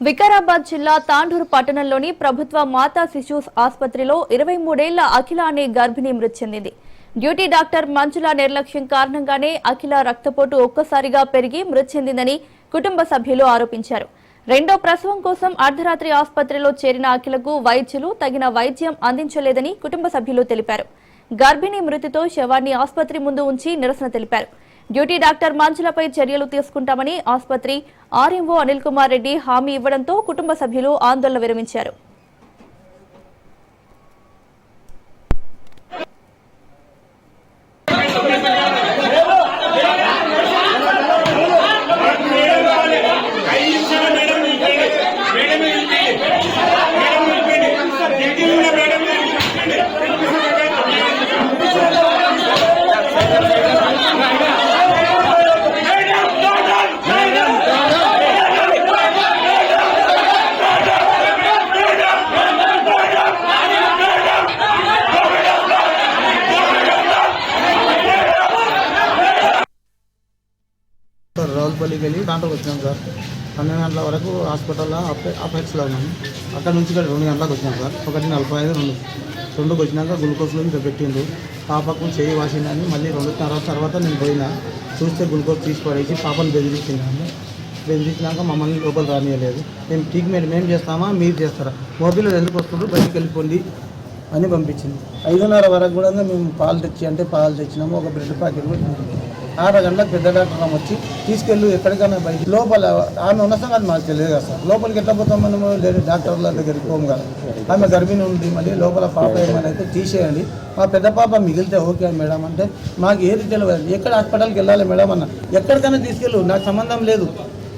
వికారాబాద్ జిల్లా తాండూరు పట్టణంలోని ప్రభుత్వ మాతా శిశుస్ ఆసుపత్రిలో ఇరవై మూడేళ్ళ అఖిల అనే గర్భిణి మృతి చెందింది డ్యూటీ డాక్టర్ మంజుల నిర్లక్ష్యం కారణంగానే అఖిల రక్తపోటు ఒక్కసారిగా పెరిగి మృతి చెందిందని కుటుంబ సభ్యులు ఆరోపించారు. రెండో ప్రసవం కోసం అర్ధరాత్రి ఆసుపత్రిలో చేరిన అఖిలకు వైద్యులు తగిన వైద్యం అందించలేదని కుటుంబ సభ్యులు తెలిపారు. గర్భిణి మృతితో శవాన్ని ఆసుపత్రి ముందు ఉంచి నిరసన తెలిపారు. డ్యూటీ డాక్టర్ మంజులపై చర్యలు తీసుకుంటామని ఆసుపత్రి ఆర్ఎంఓ అనిల్ కుమార్ రెడ్డి హామీ ఇవ్వడంతో కుటుంబ సభ్యులు ఆందోళన విరమించారు. సార్ రావులపల్లికి వెళ్ళి దాంట్లోకి వచ్చినాం సార్. పన్నెండు గంటల వరకు హాస్పిటల్లో అప్- అపెక్స్లో ఉన్నాము అక్కడ నుంచి ఇక్కడ రెండు గంటలకు వచ్చినాం సార్. ఒకటి నలభై ఐదు రెండు. రెండుకి వచ్చినాక గ్లూకోజ్లో ఇంకా పెట్టిండు. పాపకు చేయి వాసిందని మళ్ళీ రెండున్నర తర్వాత నేను పోయినా. చూస్తే గ్లూకోజ్ తీసి పడేసి పాపను బెదిరించినాము. బెదిరించినాక మమ్మల్ని లోపల రానియలేదు. మేము ట్రీట్మెంట్ మేము చేస్తామా మీరు చేస్తారా? మొబైల్లో ఎందుకు వస్తుండ్రు? బయటికి వెళ్ళిపోండి అని పంపించింది. ఐదున్నర వరకు కూడా మేము పాలు తెచ్చి అంటే పాలు తెచ్చినాము. ఒక బ్రెడ్ ప్యాకెట్ కూడా ఆరు గంటలకు పెద్ద డాక్టర్ వచ్చి తీసుకెళ్ళు ఎక్కడికైనా బయట లోపల ఆమె ఉన్న సంగతి మాకు తెలియదు కదా సార్. లోపలికి ఎట్లా పోతాం మనము? లేని డాక్టర్ల దగ్గరికి పోము కదా. ఆమె గర్భిణి ఉంది మళ్ళీ లోపల పాప ఏమైనా అయితే తీసేయండి. మా పెద్ద పాప మిగిలితే ఓకే మేడం అంటే మాకు ఏది తెలియదు. ఎక్కడ హాస్పిటల్కి వెళ్ళాలి మేడం అన్న. ఎక్కడికైనా తీసుకెళ్ళు. నాకు సంబంధం లేదు.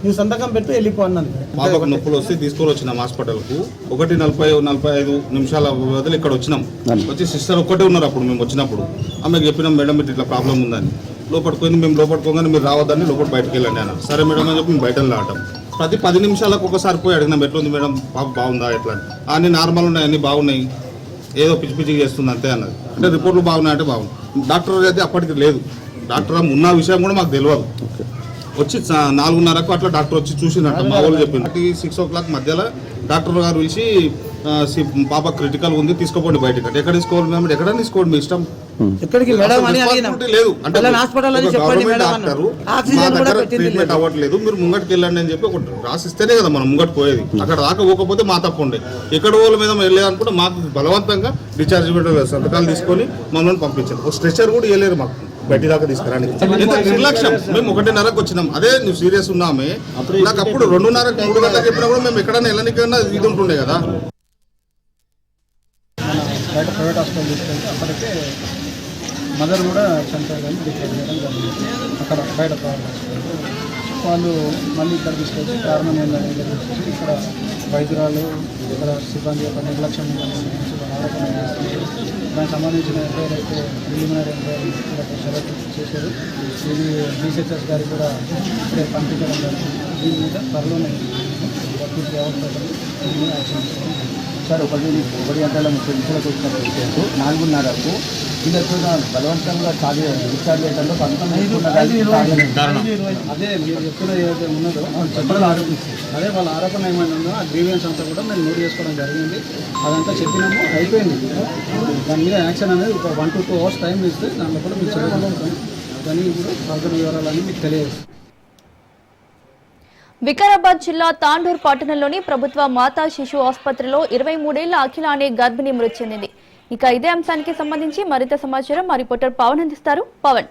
నువ్వు సంతకం పెట్టు వెళ్ళిపో అన్నది. పాపకు నొప్పులు వస్తే తీసుకొని వచ్చినాం హాస్పిటల్కు. ఒకటి నలభై నలభై ఐదు నిమిషాల వదిలి ఇక్కడ వచ్చినాం. వచ్చి సిస్టర్ ఒక్కటే ఉన్నారు అప్పుడు మేము వచ్చినప్పుడు. ఆమెకు చెప్పినాం మేడం ఇట్లా ప్రాబ్లం ఉందని. లోపడిపోయింది మేము లోపలికి మీరు రావద్దని లోపల బయటకు వెళ్ళండి అన్నారు. సరే మేడం అని చెప్పి మేము బయట రావటం ప్రతి పది నిమిషాలకు ఒకసారి పోయి అడిగినాం ఎట్లుంది మేడం? పాప బాగుందా ఎట్లా? అన్ని నార్మల్ ఉన్నాయి అన్ని బాగున్నాయి. ఏదో పిచ్చి పిచ్చి చేస్తుంది అంతే అన్నది. అంటే రిపోర్ట్లు బాగున్నాయి అంటే బాగుంది. డాక్టర్ అయితే అప్పటికి లేదు. డాక్టర్ ఉన్న విషయం కూడా మాకు తెలియదు. వచ్చి నాలుగున్నరకు అట్లా డాక్టర్ వచ్చి చూసిందంట మా వాళ్ళు చెప్పింది. సిక్స్ ఓ క్లాక్ మధ్యలో డాక్టర్ గారు పిలిచి పాప క్రిటికల్ ఉంది తీసుకోపోండి బయటకి. ఎక్కడ తీసుకోవాలి మేము ఎక్కడ తీసుకోండి మీ ఇష్టం? ఎక్కడికి మేడం అని అడిగినాం. Responsibility లేదు. అంటే పిల్లల హాస్పిటల్ అని ఒక చెప్పండి గవర్నమెంట్ మేడం డాక్టర్ అన్నారు. మా ఆక్సిజన్ కూడా దగ్గర పెట్టింది ట్రీట్మెంట్ లేదు. అవ్వట్లేదు. మీరు ముంగటికి వెళ్ళండి అని చెప్పి ఒకటి రాసిస్తేనే కదా మనం ముంగట్ పోయేది. అక్కడ దాకా పోకపోతే మా తప్పు ఉండే. ఎక్కడ వాళ్ళ మీద వెళ్ళేది అనుకుంటే మాకు బలవంతంగా డిశ్చార్జ్ పెట్టలేదు సంతకాలు తీసుకొని మమ్మల్ని పంపించారు. ఒక స్ట్రెచర్ కూడా ఇవ్వలేరు మాకు. బయట దాకా తీసుకురానికి. నిర్లక్ష్యం. మేము ఒకటిన్నరకు వచ్చినాం. అదే నువ్వు సీరియస్ ఉన్నామే. నాకు అప్పుడు రెండున్నర మూడు గంటలకు చెప్పినా కూడా మేము ఎక్కడైనా వెళ్ళనికన్నా ఇది ఉంటుండే కదా. బయట ప్రైవేట్ హాస్పిటల్ తీసుకెళ్తే అప్పటికే మదర్ కూడా చనిపోయారని డిక్లేర్ చేయడం జరిగింది. అక్కడ బయట వాళ్ళు మళ్ళీ ఇక్కడ తీసుకొచ్చి కారణం ఏందని తెలిసి ఇక్కడ వైద్యురాలు ఇక్కడ సిబ్బంది యొక్క నిర్లక్ష్యం సంబంధించి ఆరోపణ చేస్తున్నారు. దానికి సంబంధించిన ఎంక్వైరీ అయితే ప్రిలిమినరీ ఎంక్వైరీ ఇక్కడ షరతు చేశారు. ఇది డిసిహెచ్ఎస్ గారికి కూడా ఇప్పుడే పంపించడం జరిగింది. దీని మీద త్వరలోనే పూర్తి అవసరం యాక్షన్ సార్ ఒకటి ఒకటి గంటల ముప్పై నిమిషాలకు వచ్చినప్పుడు నాలుగున్నరకు వీళ్ళకు బలవంతంగా ఖాళీ డిశ్చార్జ్ చేయడంలో అదే మీరు చెప్తున్న ఏదైతే ఉన్నదో చెప్పడం. ఆరోపిస్తుంది అదే వాళ్ళ ఆరోపణ ఏమైనా ఉందో? ఆ గ్రీవియన్స్ అంతా కూడా మేము నోట్ చేసుకోవడం జరిగింది. అదంతా చెప్పినాము అయిపోయింది. దాని మీద యాక్షన్ అనేది ఒక one to two hours time ఇస్తే దాంట్లో కూడా మీకు చదువుకుంటాం దాన్ని ఇప్పుడు ఫర్దర్ వివరాలన్నీ మీకు తెలియజేస్తాం. వికారాబాద్ జిల్లా తాండూర్ పట్టణంలోని ప్రభుత్వ మాతా శిశు ఆసుపత్రిలో ఇరవై మూడేళ్ళ అఖిల అనే గర్భిణి మృతి చెందింది. ఇక ఇదే అంశానికి సంబంధించి మరింత సమాచారం మా రిపోర్టర్ పవన్ అందిస్తారు. పవన్.